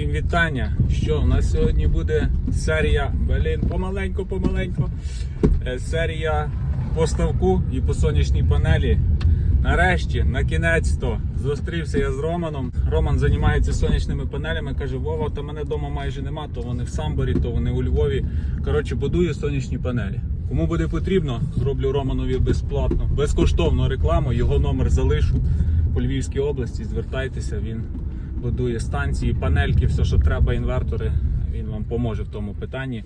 Всім вітання. Що у нас сьогодні буде серія, блін, помаленьку, помаленьку. Е, Серія по ставку і по сонячній панелі. Нарешті, на кінець то зустрівся я з Романом. Роман займається сонячними панелями. Каже: Вова, та мене вдома майже нема, то вони в Самборі, то вони у Львові. Коротше, будую сонячні панелі. Кому буде потрібно, зроблю Романові безплатно, безкоштовну рекламу. Його номер залишу по Львівській області. Звертайтеся, він будує станції, панельки, все, що треба, інвертори. Він вам поможе в тому питанні.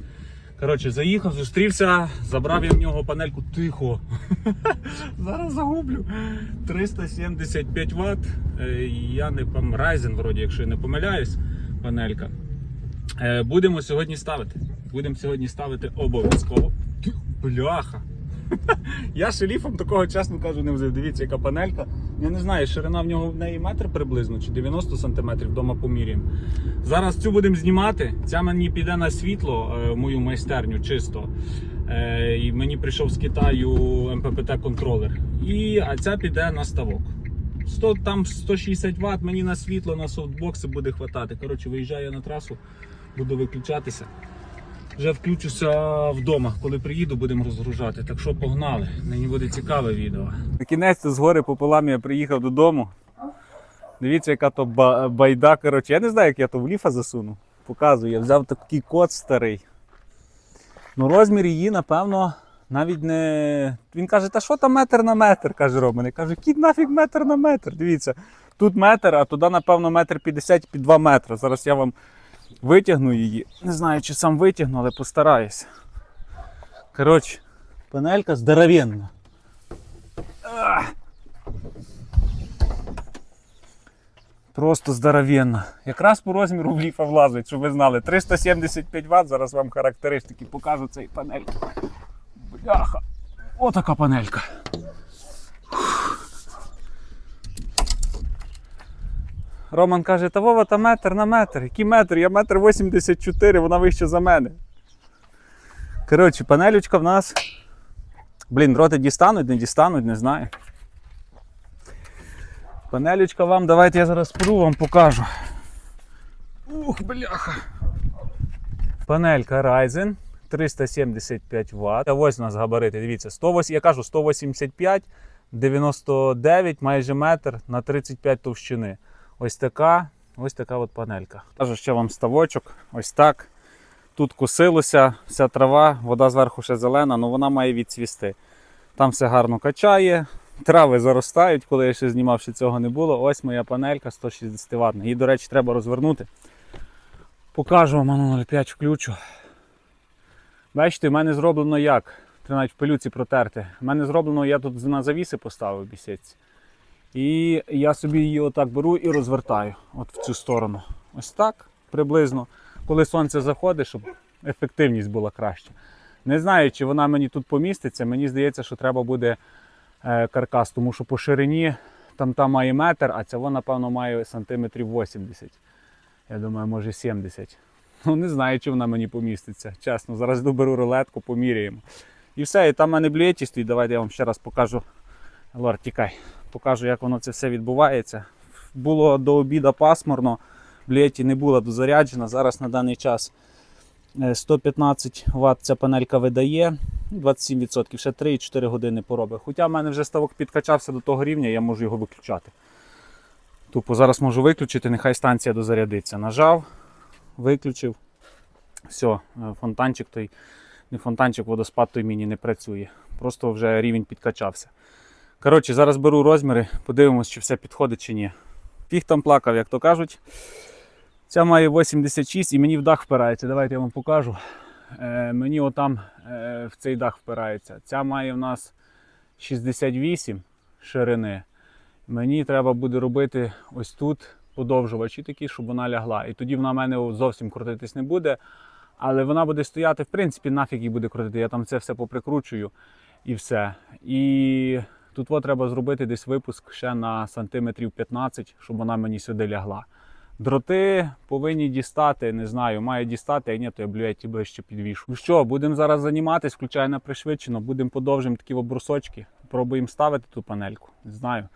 Коротше, заїхав, зустрівся, забрав я в нього панельку тихо. Зараз загублю. 375 Вт. Е, Я не. Ryzen, вроді, якщо я не помиляюсь, панелька. Е, Будемо сьогодні ставити. Будемо сьогодні ставити обов'язково. Бляха. Я шеліфом такого, чесно кажу, не взяв. Дивіться, яка панелька. Я не знаю, ширина в нього в неї метр приблизно чи 90 см вдома поміряємо. Зараз цю будемо знімати. Ця мені піде на світло, е, в мою майстерню чисто. Е, І мені прийшов з Китаю МППТ контролер. І, а ця піде на ставок. 100, там 160 Вт, мені на світло, на софтбокси буде хватати. Коротше, виїжджаю на трасу, буду виключатися. Вже включуся вдома. Коли приїду, будемо розгружати. Так що погнали. Мені буде цікаве відео. На кінець з гори пополам я приїхав додому. Дивіться, яка то байда. Коротше, я не знаю, як я то в ліфа засуну. Показую, я взяв такий кот старий. Ну, розмір її, напевно, навіть не. Він каже, та що там метр на метр, каже Роман. Я кажу, кіт нафіг метр на метр. Дивіться, тут метр, а туди, напевно, метр п'ятдесят під 2 метри. Зараз я вам витягну її. Не знаю, чи сам витягну, але постараюся. Коротше, панелька здоровенна. Просто здоровенна. Якраз по розміру в ліфа влазить, щоб ви знали. 375 Вт, зараз вам характеристики покажу цей панель. Бляха. Отака панелька. Роман каже, та Вова, та метр на метр. Який метр? Я метр 84, вона вище за мене. Коротше, панелючка в нас. Блін, дроти дістануть, не дістануть, не знаю. Панелючка вам, давайте я зараз пру вам покажу. Ух, бляха. Панелька Ryzen 375 Вт. Ось у нас габарити. Дивіться, 108, я кажу 185, 99, майже метр на 35 товщини. Ось така, ось така от панелька. Кажу ще вам ставочок. Ось так. Тут косилося, вся трава, вода зверху ще зелена, але вона має відцвісти. Там все гарно качає, трави заростають, коли я ще знімав, ще цього не було. Ось моя панелька 160 Вт. Її, до речі, треба розвернути. Покажу вам ану 0,5 включу. Бачите, в мене зроблено як? Треба навіть в пилюці протерти. У мене зроблено, я тут на завіси поставив бісець. І я собі її отак беру і розвертаю от в цю сторону. Ось так приблизно. Коли сонце заходить, щоб ефективність була краща. Не знаю, чи вона мені тут поміститься. Мені здається, що треба буде е, каркас, тому що по ширині там та має метр, а ця вона, напевно, має сантиметрів 80. Я думаю, може 70. Ну, не знаю, чи вона мені поміститься. Чесно, зараз доберу рулетку, поміряємо. І все, і там в мене стоїть. Давайте я вам ще раз покажу. Лор, тікай. Покажу, як воно це все відбувається. Було до обіду пасмурно, блєті не була дозаряджена. Зараз на даний час е, 115 Вт ця панелька видає. 27%, ще 3-4 години поробить. Хоча в мене вже ставок підкачався до того рівня, я можу його виключати. Тупо зараз можу виключити, нехай станція дозарядиться. Нажав, виключив. Все, е, фонтанчик той, не фонтанчик, водоспад той міні не працює. Просто вже рівень підкачався. Коротше, зараз беру розміри, подивимось, чи все підходить чи ні. Фіг там плакав, як то кажуть. Ця має 86 і мені в дах впирається. Давайте я вам покажу. Е, мені отам е, в цей дах впирається. Ця має в нас 68 ширини. Мені треба буде робити ось тут подовжувачі такі, щоб вона лягла. І тоді вона в мене зовсім крутитись не буде. Але вона буде стояти, в принципі, нафіг її буде крутити. Я там це все поприкручую і все. І тут от треба зробити десь випуск ще на сантиметрів 15, щоб вона мені сюди лягла. Дроти повинні дістати, не знаю, має дістати, а ні, то я блюєті ближче підвішу. Ну що, будемо зараз займатися, включаю на пришвидшено, будемо подовжимо такі обрусочки, пробуємо ставити ту панельку. Не знаю.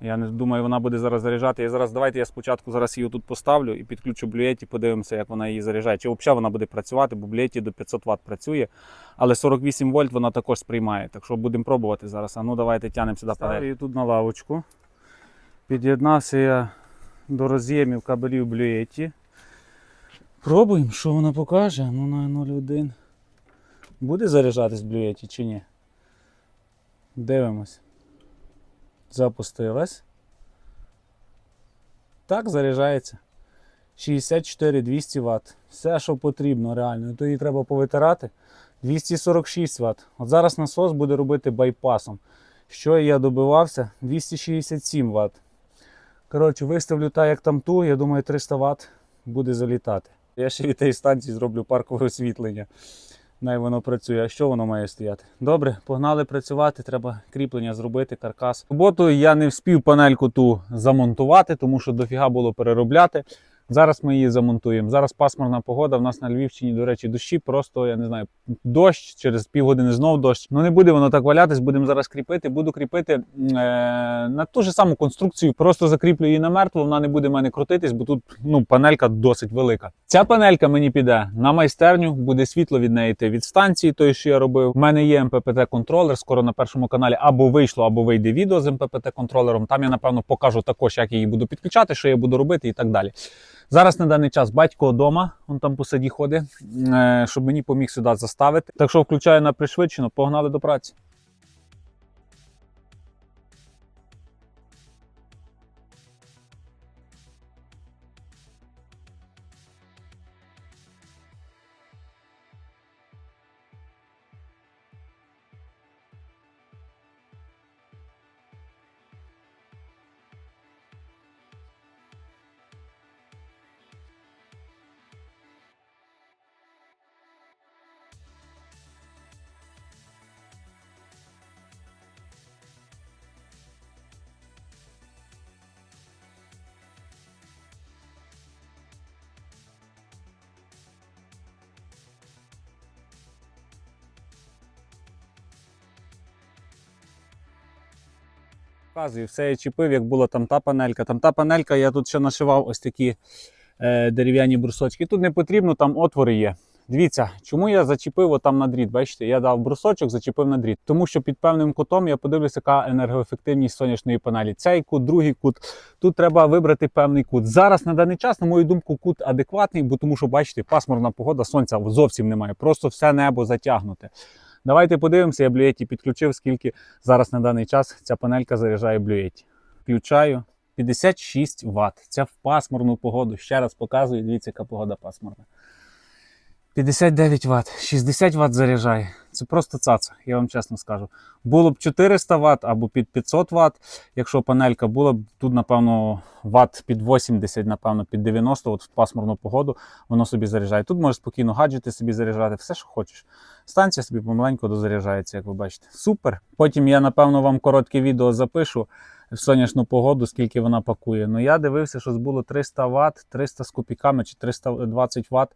Я не думаю, вона буде зараз заряджати. Я зараз давайте я спочатку зараз її тут поставлю і підключу блюєті, подивимося, як вона її заряджає. Чи взагалі вона буде працювати, бо блюєті до 500 Вт працює, але 48 вольт вона також сприймає. Так що будемо пробувати зараз. А ну давайте тягнемо сюди панель. її тут на лавочку. Під'єднався я до роз'ємів кабелів блюєті. Пробуємо, що вона покаже. Ну на 0,1. Буде заряджатись блюєті чи ні? Дивимось. Запустилась. Так, заряджається. 64 200 Вт. Все, що потрібно, реально. То її треба повитирати. 246 Вт. От зараз насос буде робити байпасом. Що я добивався? 267 Вт. Коротше, виставлю так, як там ту, я думаю, 300 Вт буде залітати. Я ще від тієї станції зроблю паркове освітлення. Най воно працює. А що воно має стояти? Добре, погнали працювати. Треба кріплення зробити, каркас. Роботу я не вспів панельку ту замонтувати, тому що дофіга було переробляти. Зараз ми її замонтуємо. Зараз пасмурна погода. В нас на Львівщині, до речі, дощі. Просто я не знаю, дощ через півгодини знов дощ. Ну не буде воно так валятись. Будемо зараз кріпити. Буду кріпити е, на ту ж саму конструкцію. Просто закріплю її на мертву. Вона не буде в мене крутитись, бо тут ну панелька досить велика. Ця панелька мені піде на майстерню. Буде світло від неї йти від станції, той, що я робив. У мене є МППТ контролер. Скоро на першому каналі або вийшло, або вийде відео з МППТ контролером. Там я напевно покажу також, як я її буду підключати, що я буду робити і так далі. Зараз на даний час батько вдома, він там по саді ходить, е, щоб мені поміг сюди заставити. Так що включаю на пришвидшено, погнали до праці. Показую, все я чіпив, як була там та панелька. Там та панелька, я тут ще нашивав ось такі е, дерев'яні брусочки. Тут не потрібно, там отвори є. Дивіться, чому я зачепив отам на дріт. Бачите, я дав брусочок, зачепив на дріт. Тому що під певним кутом я подивлюся, яка енергоефективність сонячної панелі. Цей кут, другий кут. Тут треба вибрати певний кут. Зараз на даний час, на мою думку, кут адекватний, бо тому що бачите, пасмурна погода, сонця зовсім немає. Просто все небо затягнуте. Давайте подивимося, я блюєті підключив, скільки зараз на даний час ця панелька заряджає блюєті. Включаю 56 Вт. Це в пасмурну погоду. Ще раз показую, дивіться, яка погода пасмурна. 59 Вт, 60 Вт заряджає. Це просто цаца, я вам чесно скажу. Було б 400 Вт або під 500 Вт. Якщо панелька була б тут, напевно, Вт під 80, напевно, під 90, от в пасмурну погоду воно собі заряджає. Тут можеш спокійно гаджети собі заряджати, все, що хочеш. Станція собі помаленьку дозаряджається, як ви бачите. Супер. Потім я, напевно, вам коротке відео запишу в сонячну погоду, скільки вона пакує. Ну я дивився, що було 300 Вт, 300 з копійками чи 320 Вт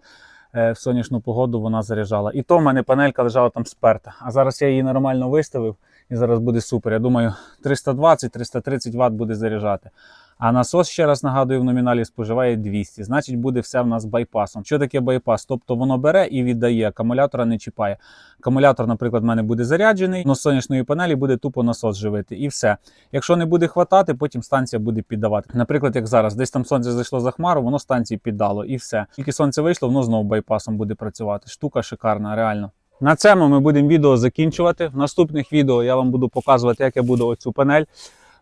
в сонячну погоду вона заряджала. І то в мене панелька лежала там сперта. А зараз я її нормально виставив і зараз буде супер. Я думаю, 320-330 Вт буде заряджати. А насос, ще раз нагадую, в номіналі споживає 200. Значить, буде все в нас байпасом. Що таке байпас? Тобто воно бере і віддає, акумулятора не чіпає. Акумулятор, наприклад, в мене буде заряджений, но з сонячної панелі буде тупо насос живити. І все. Якщо не буде хватати, потім станція буде піддавати. Наприклад, як зараз, десь там сонце зайшло за хмару, воно станції піддало, і все. Тільки сонце вийшло, воно знову байпасом буде працювати. Штука шикарна, реально. На цьому ми будемо відео закінчувати. В наступних відео я вам буду показувати, як я буду оцю панель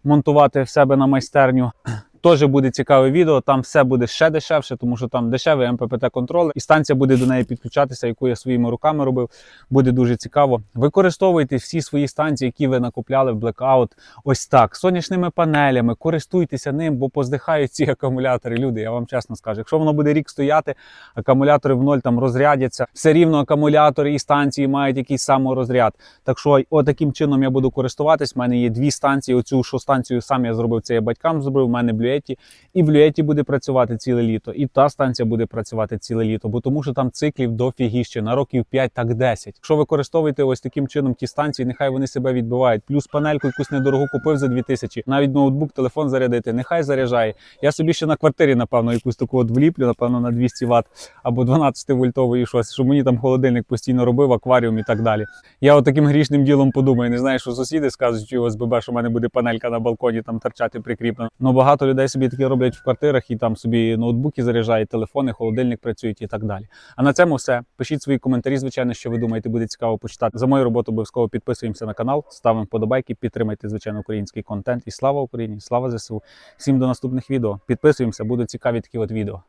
монтувати в себе на майстерню. Теж буде цікаве відео, там все буде ще дешевше, тому що там дешевий МППТ контролер, і станція буде до неї підключатися, яку я своїми руками робив. Буде дуже цікаво. Використовуйте всі свої станції, які ви накупляли в блекаут. Ось так, сонячними панелями, користуйтеся ним, бо поздихають ці акумулятори. Люди, я вам чесно скажу. Якщо воно буде рік стояти, акумулятори в ноль там розрядяться. Все рівно акумулятори і станції мають якийсь саморозряд. Так що, отаким чином я буду користуватись. У мене є дві станції. Оцю що станцію сам я зробив, це я батькам зробив. У мене блює люеті, і в люеті буде працювати ціле літо, і та станція буде працювати ціле літо, бо тому що там циклів дофігіще на років 5, так 10. Якщо використовуєте ось таким чином ті станції, нехай вони себе відбивають. Плюс панельку якусь недорогу купив за 2000, навіть ноутбук, телефон зарядити, нехай заряджає. Я собі ще на квартирі, напевно, якусь таку от вліплю, напевно, на 200 Вт або 12 вольтовий щось, щоб мені там холодильник постійно робив, акваріум і так далі. Я от таким грішним ділом подумаю, не знаю, що сусіди скажуть, чи ОСББ, що в мене буде панелька на балконі там торчати прикріплена. Ну багато людей собі такі роблять в квартирах і там собі ноутбуки заряджають, телефони, холодильник працюють і так далі. А на цьому все. Пишіть свої коментарі, звичайно, що ви думаєте, буде цікаво почитати. За мою роботу обов'язково підписуємося на канал, ставимо вподобайки, підтримайте звичайно український контент. І слава Україні! Слава ЗСУ! Всім до наступних відео. Підписуємося, будуть цікаві такі от відео.